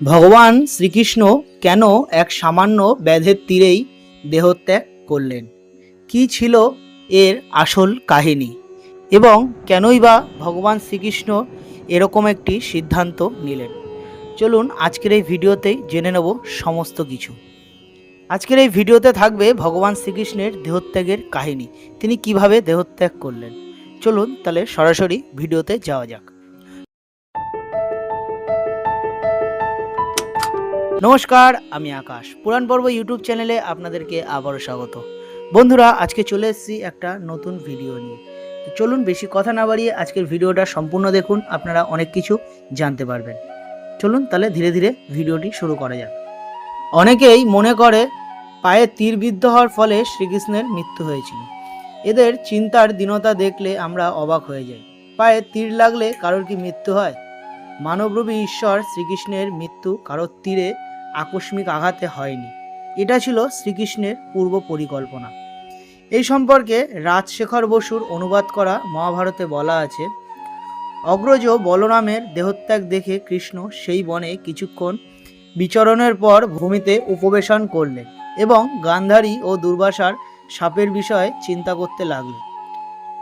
ভগবান শ্রীকৃষ্ণ কেন এক সামান্য ব্যাধের তীরেই দেহত্যাগ করলেন? কি ছিল এর আসল কাহিনী? এবং কেনই বা ভগবান শ্রীকৃষ্ণ এরকম একটি সিদ্ধান্ত নিলেন? চলুন আজকের এই ভিডিওতেই জেনে নেব সমস্ত কিছু। আজকের এই ভিডিওতে থাকবে ভগবান শ্রীকৃষ্ণের দেহত্যাগের কাহিনী। তিনি কীভাবে দেহত্যাগ করলেন? চলুন তাহলে সরাসরি ভিডিওতে যাওয়া যাক। নমস্কার, আমি আকাশ। পুরাণ পর্ব ইউটিউব চ্যানেলে আপনাদেরকে আবারও স্বাগত। বন্ধুরা, আজকে চলে এসেছি একটা নতুন ভিডিও নিয়ে। চলুন, বেশি কথা না বাড়িয়ে আজকের ভিডিওটা সম্পূর্ণ দেখুন, আপনারা অনেক কিছু জানতে পারবেন। চলুন, তাহলে ধীরে ধীরে ভিডিওটি শুরু করা যাক। অনেকেই মনে করে, পায়ে তীরবিদ্ধ হওয়ার ফলে শ্রীকৃষ্ণের মৃত্যু হয়েছিল। এদের চিন্তার দীনতা দেখলে আমরা অবাক হয়ে যাই। পায়ে তীর লাগলে কারোর কি মৃত্যু হয়? মানবরূপী ঈশ্বর শ্রীকৃষ্ণের মৃত্যু কারোর তীরে আকস্মিক আঘাতে হয়নি। এটা ছিল শ্রীকৃষ্ণের পূর্ব পরিকল্পনা। এই সম্পর্কে রাজশেখর বসুর অনুবাদ করা মহাভারতে বলা আছে, অগ্রজ বলরামের দেহত্যাগ দেখে কৃষ্ণ সেই বনে কিছুক্ষণ বিচরণের পর ভূমিতে উপবেশন করলেন এবং গান্ধারী ও দুর্বাসার সাপের বিষয়ে চিন্তা করতে লাগলেন।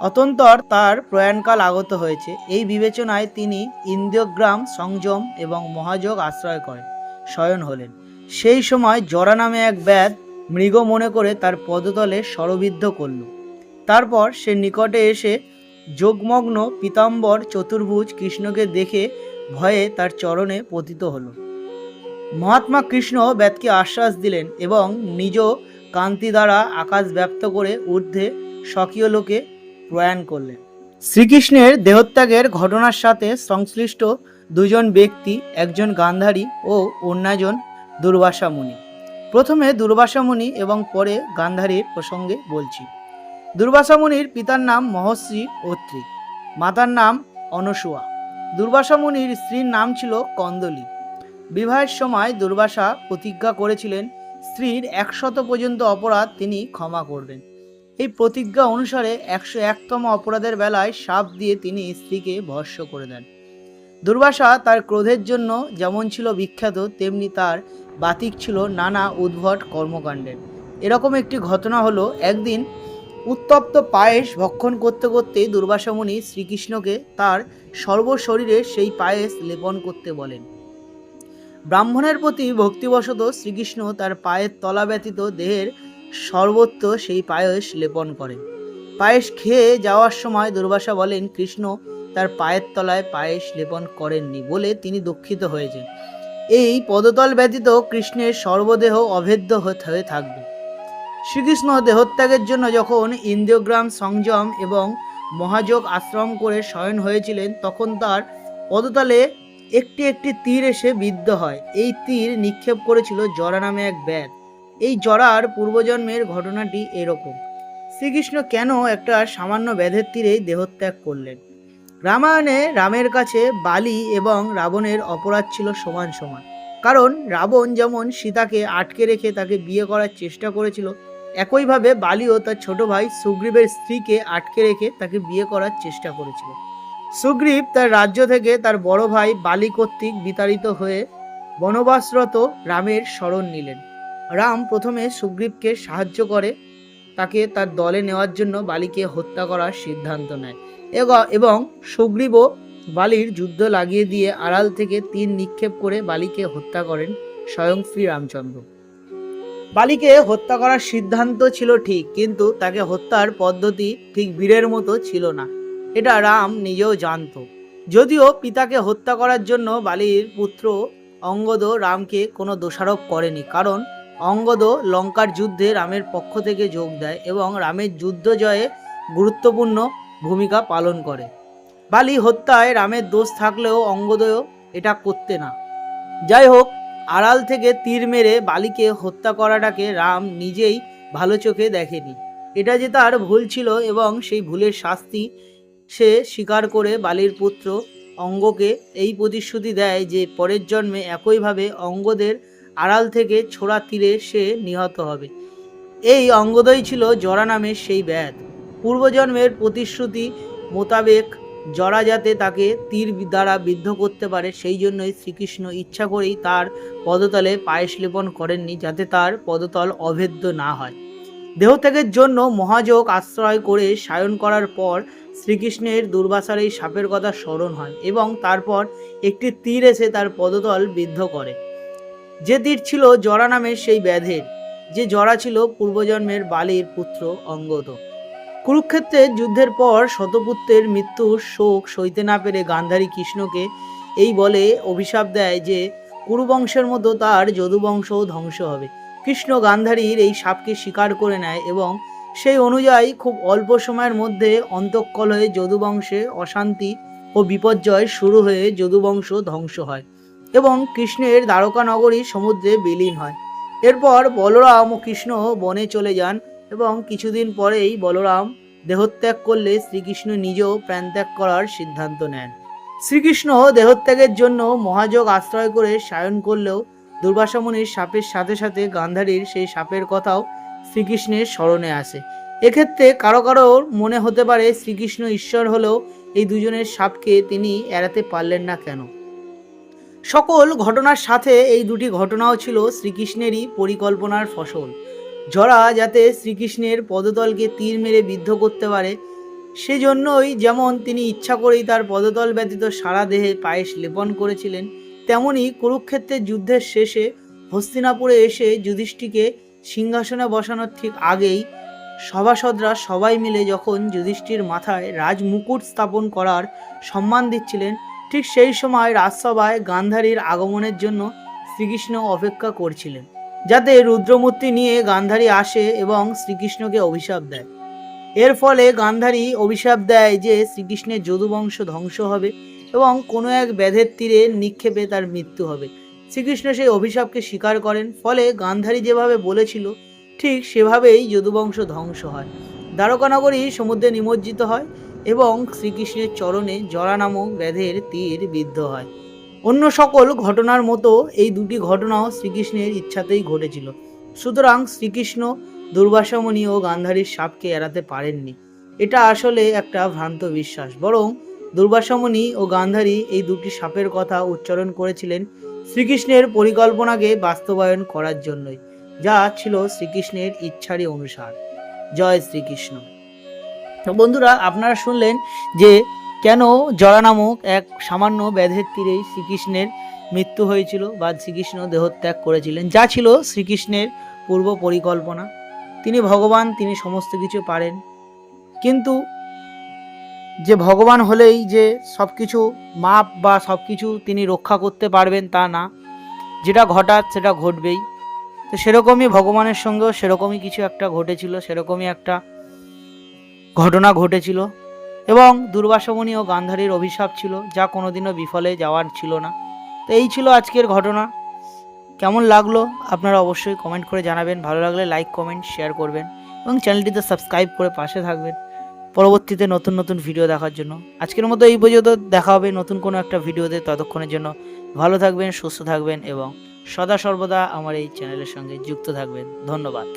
অতন্তর তার প্রয়াণকাল আগত হয়েছে। এই বিবেচনায় তিনি ইন্দ্রগ্রাম, সংযম এবং মহাযোগ আশ্রয় করেন। শয়ন হলেন। সেই সময় জরা নামে এক ব্যাধ মৃগ মনে করে তার পদতলে স্বরবিদ্ধ করল। তারপর সে নিকটে এসে যোগমগ্ন পীতাম্বর চতুর্ভুজ কৃষ্ণকে দেখে ভয়ে তার চরণে পতিত হলো। মহাত্মা কৃষ্ণ ব্যাদকে আশ্বাস দিলেন এবং নিজ কান্তি দ্বারা আকাশ ব্যপ্ত করে ঊর্ধ্বে স্বকীয় লোকে প্রয়াণ করলেন। শ্রীকৃষ্ণের দেহত্যাগের ঘটনার সাথে সংশ্লিষ্ট দুজন ব্যক্তি, একজন গান্ধারী ও অন্যজন দুর্বাসা মুনি প্রথমে দুর্বাসা মুনি এবং পরে গান্ধারীর প্রসঙ্গে বলছি। দুর্বাসা মুনির পিতার নাম মহর্ষি অত্রি, মাতার নাম অনসুয়া। দুর্বাসা মুনির স্ত্রীর নাম ছিল কন্দলি। বিবাহের সময় দুর্বাসা প্রতিজ্ঞা করেছিলেন, স্ত্রীর একশত পর্যন্ত অপরাধ তিনি ক্ষমা করবেন। এই প্রতিজ্ঞা অনুসারে একশো একতম অপরাধের বেলায় সাপ দিয়ে তিনি স্ত্রীকে ভস্য করে দেন। দুর্বাসা তার ক্রোধের জন্য যেমন ছিল বিখ্যাত, তেমনি তার বাতিক ছিল নানা উদ্ভট কর্মকাণ্ডের। এরকম একটি ঘটনা হলো, একদিন উত্তপ্ত পায়েস ভক্ষণ করতে করতে দুর্বাসা মুনি শ্রীকৃষ্ণকে তার সর্বশরীরে সেই পায়েস লেপন করতে বলেন। ব্রাহ্মণের প্রতি ভক্তিবশত শ্রীকৃষ্ণ তার পায়ের তলা ব্যতীত দেহের সর্বত্র সেই পায়েস লেপন করেন। পায়েস খেয়ে যাওয়ার সময় দুর্বাসা বলেন, কৃষ্ণ তার পায়ের তলায় পায়েস লেপন করেননি বলে তিনি দুঃখিত হয়েছেন। এই পদতল ব্যতীত কৃষ্ণের সর্বদেহ অভেদ্য হয়ে থাকবে। শ্রীকৃষ্ণ দেহত্যাগের জন্য যখন ইন্দ্রগ্রাম সংযম এবং মহাযোগ আশ্রম করে শয়ন হয়েছিলেন, তখন তার পদতলে একটি একটি তীর এসে বিদ্ধ হয়। এই তীর নিক্ষেপ করেছিল জরা নামে এক ব্যাধ। এই জরার পূর্বজন্মের ঘটনাটি এরকম। শ্রীকৃষ্ণ কেন একটা সামান্য ব্যাধের তীরেই দেহত্যাগ করলেন? রামায়ণে রামের কাছে বালি এবং রাবণের অপরাধ ছিল সমান সমান। কারণ রাবণ যেমন সীতাকে আটকে রেখে তাকে বিয়ে করার চেষ্টা করেছিল, একইভাবে বালিও তার ছোট ভাই সুগ্রীবের স্ত্রীকে আটকে রেখে তাকে বিয়ে করার চেষ্টা করেছিল। সুগ্রীব তার রাজ্য থেকে তার বড় ভাই বালি কর্তৃক বিতাড়িত হয়ে বনবাসরত রামের শরণ নিলেন। রাম প্রথমে সুগ্রীবকে সাহায্য করে, তাকে তার দলে নেওয়ার জন্য বালিকে হত্যা করার সিদ্ধান্ত নেয়। এবং সুগ্রীব বালির যুদ্ধ লাগিয়ে দিয়ে আড়াল থেকে তীর নিক্ষেপ করে বালিকে হত্যা করেন স্বয়ং শ্রী রামচন্দ্র বালিকে হত্যা করার সিদ্ধান্ত ছিল ঠিক, কিন্তু তাকে হত্যার পদ্ধতি ঠিক বীরের মতো ছিল না। এটা রাম নিজেও জানতো। যদিও পিতাকে হত্যা করার জন্য বালির পুত্র অঙ্গদ রামকে কোনো দোষারোপ করেনি, কারণ অঙ্গদ লঙ্কার যুদ্ধে রামের পক্ষ থেকে যোগ দেয় এবং রামের যুদ্ধ জয়ে গুরুত্বপূর্ণ ভূমিকা পালন করে। বালি হত্যায় রামের দোষ থাকলেও অঙ্গদয় এটা করতে না। যাই হোক, আড়াল থেকে তীর মেরে বালিকে হত্যা করাটাকে রাম নিজেই ভালো চোখে দেখেনি। এটা যে তার ভুল ছিল এবং সেই ভুলের শাস্তি সে স্বীকার করে বালির পুত্র অঙ্গকে এই প্রতিশ্রুতি দেয় যে পরের জন্মে একইভাবে অঙ্গদের আড়াল থেকে ছোড়া তীরে সে নিহত হবে। এই অঙ্গদই ছিল জরা নামের সেই ব্যাধ। পূর্বজন্মের প্রতিশ্রুতি মোতাবেক জরা যাতে তাকে তীর দ্বারা বিদ্ধ করতে পারে, সেই জন্যই শ্রীকৃষ্ণ ইচ্ছা করেই তার পদতলে পায়েস লেপন করেননি, যাতে তার পদতল অভেদ্য না হয়। দেহত্যাগের জন্য মহাযোগ আশ্রয় করে সায়ন করার পর শ্রীকৃষ্ণের দুর্বাসার এই সাপের কথা স্মরণ হয় এবং তারপর একটি তীর এসে তার পদতল বিদ্ধ করে। যে তীর ছিল জরা নামের সেই ব্যাধের, যে জরা ছিল পূর্বজন্মের বালির পুত্র অঙ্গদ। কুরুক্ষেত্রের যুদ্ধের পর শতপুত্রের মৃত্যুর শোক সইতে না পেরে গান্ধারী কৃষ্ণকে এই বলে অভিশাপ দেয় যে কুরুবংশের মতো তার যদুবংশও ধ্বংস হবে। কৃষ্ণ গান্ধারীর এই সাপকে স্বীকার করে নেয় এবং সেই অনুযায়ী খুব অল্প সময়ের মধ্যে অন্তঃকল হয়ে যদুবংশে অশান্তি ও বিপর্যয় শুরু হয়ে যদুবংশ ধ্বংস হয় এবং কৃষ্ণের দ্বারকা নগরী সমুদ্রে বিলীন হয়। এরপর বলরাম ও কৃষ্ণ বনে চলে যান এবং কিছুদিন পরেই বলরাম দেহত্যাগ করলে শ্রীকৃষ্ণ নিজেও প্রাণত্যাগ করার সিদ্ধান্ত নেন। শ্রীকৃষ্ণ দেহত্যাগের জন্য মহাযোগ আশ্রয় করে সায়ন করলেও দুর্বাসা মুনির সাপের সাথে সাথে গান্ধারীর সেই সাপের কথাও শ্রীকৃষ্ণের স্মরণে আসে। এক্ষেত্রে কারও কারও মনে হতে পারে শ্রীকৃষ্ণ ঈশ্বর হলেও এই দুজনের সাপকে তিনি এড়াতে পারলেন না কেন। সকল ঘটনার সাথে এই দুটি ঘটনাও ছিল শ্রীকৃষ্ণেরই পরিকল্পনার ফসল। জরা যাতে শ্রীকৃষ্ণের পদতলকে তীর মেরে বিদ্ধ করতে পারে, সেজন্যই যেমন তিনি ইচ্ছা করেই তার পদতল ব্যতীত সারা দেহে পায়েস লেপন করেছিলেন, তেমনি কুরুক্ষেত্রের যুদ্ধের শেষে হস্তিনাপুরে এসে যুধিষ্ঠিকে সিংহাসনে বসানোর ঠিক আগেই সভাসদরা সবাই মিলে যখন যুধিষ্ঠির মাথায় রাজমুকুট স্থাপন করার সম্মান দিচ্ছিলেন, ঠিক সেই সময় রাজসভায় গান্ধারীর আগমনের জন্য শ্রীকৃষ্ণ অপেক্ষা করছিলেন। যাতে রুদ্রমূর্তি নিয়ে গান্ধারী আসে এবং শ্রীকৃষ্ণকে অভিশাপ দেয়। এর ফলে গান্ধারী অভিশাপ দেয় যে শ্রীকৃষ্ণের যদুবংশ ধ্বংস হবে এবং কোনো এক ব্যাধের তীরে নিক্ষেপে তার মৃত্যু হবে। শ্রীকৃষ্ণ সেই অভিশাপকে স্বীকার করেন, ফলে গান্ধারী যেভাবে বলেছিল, ঠিক সেভাবেই যদুবংশ ধ্বংস হয়। দ্বারকানগরী সমুদ্রে নিমজ্জিত হয় এবং শ্রীকৃষ্ণের চরণে জরা নামক ব্যাধের তীর বিদ্ধ হয়। অন্য সকল ঘটনার মতো এই দুটি ঘটনাও শ্রীকৃষ্ণের ইচ্ছাতেই ঘটেছিল। সুতরাং শ্রীকৃষ্ণ দুর্বাসামণি ও গান্ধারীর সাপকে এড়াতে পারেননি। এটা আসলে একটা ভ্রান্ত বিশ্বাস। বরং দুর্বাসামণি ও গান্ধারী এই দুটি সাপের কথা উচ্চারণ করেছিলেন শ্রীকৃষ্ণের পরিকল্পনাকে বাস্তবায়ন করার জন্যই, যা ছিল শ্রীকৃষ্ণের ইচ্ছারই অনুসার। জয় শ্রীকৃষ্ণ। বন্ধুরা, আপনারা শুনলেন যে কেন জরা নামক এক সামান্য ব্যাধের তীরেই শ্রীকৃষ্ণের মৃত্যু হয়েছিল বা শ্রীকৃষ্ণ দেহত্যাগ করেছিলেন? যা ছিল শ্রীকৃষ্ণের পূর্ব পরিকল্পনা। তিনি ভগবান, তিনি সমস্ত কিছু পারেন। কিন্তু যে ভগবান হলেই যে সব কিছু মাপ বা সব কিছু তিনি রক্ষা করতে পারবেন তা না। যেটা ঘটার, সেটা ঘটবেই। তো সেরকমই ভগবানের সঙ্গেও সেরকমই কিছু একটা ঘটেছিল, সেরকমই একটা ঘটনা ঘটেছিল। এবং দুর্বাসমণি ও গান্ধারীর অভিশাপ ছিল, যা কোনোদিনও বিফলে যাওয়ার ছিল না। তো এই ছিল আজকের ঘটনা। কেমন লাগল আপনারা অবশ্যই কমেন্ট করে জানাবেন। ভালো লাগলে লাইক কমেন্ট শেয়ার করবেন এবং চ্যানেলটিতে সাবস্ক্রাইব করে পাশে থাকবেন পরবর্তীতে নতুন নতুন ভিডিও দেখার জন্য। আজকের মতো এই পর্যন্ত দেখা হবে নতুন কোনো একটা ভিডিওতে ততক্ষণের জন্য ভালো থাকবেন, সুস্থ থাকবেন এবং সদা সর্বদা আমার এই চ্যানেলের সঙ্গে যুক্ত থাকবেন। ধন্যবাদ।